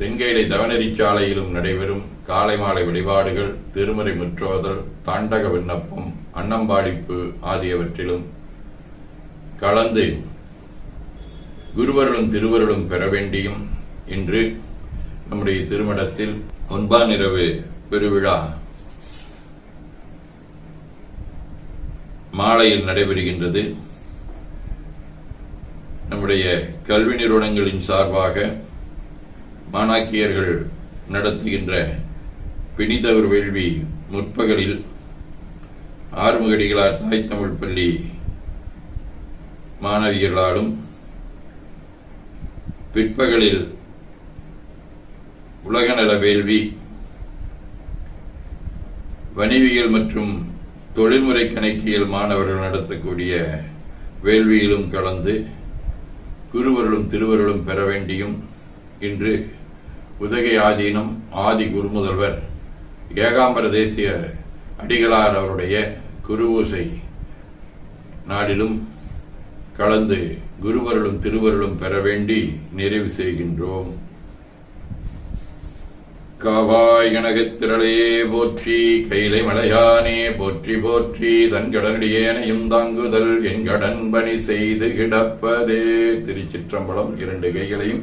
தெங்கேலை தவநெறிச்சாலையிலும் நடைபெறும் காலை மாலை வழிபாடுகள் திருமறை முற்றோதல் தாண்டக விண்ணப்பம் அன்னம்பாடிப்பு ஆகியவற்றிலும் கலந்து குருவருளும் திருவருளும் பெற வேண்டியும் இன்று நம்முடைய திருமணத்தில் ஒன்பான் நிறவு பெருவிழா மாலையில் நடைபெறுகின்றது. நம்முடைய கல்வி நிறுவனங்களின் சார்பாக மாணாக்கியர்கள் நடத்துகின்ற பிணிதவர் வேள்வி முற்பகலில் ஆறுமுகடிகளார் தாய் தமிழ் பள்ளி மாணவியர்களாலும் பிற்பகலில் உலகநல வேள்வி வணிவியல் மற்றும் தொழில்முறை கணக்கியல் மாணவர்கள் நடத்தக்கூடிய வேள்வியிலும் கலந்து குருவருளும் திருவருளும் பெற வேண்டியும் இன்று உதகை ஆதீனம் ஆதி குருமுதல்வர் ஏகாம்பர தேசிய அடிகளார் அவருடைய குருவூசை நாடிலும் கலந்து குருவருளும் திருவருளும் பெற வேண்டி நிறைவு செய்கின்றோம். காவாய் கனகத்திரளே போற்றி கைலை மலையானே போற்றி போற்றி தன் கடனடியேனையும் தாங்குதல் என் கடன் பணி செய்து கிடப்பதே. திருச்சிற்றம்பலம் இரண்டு கைகளையும்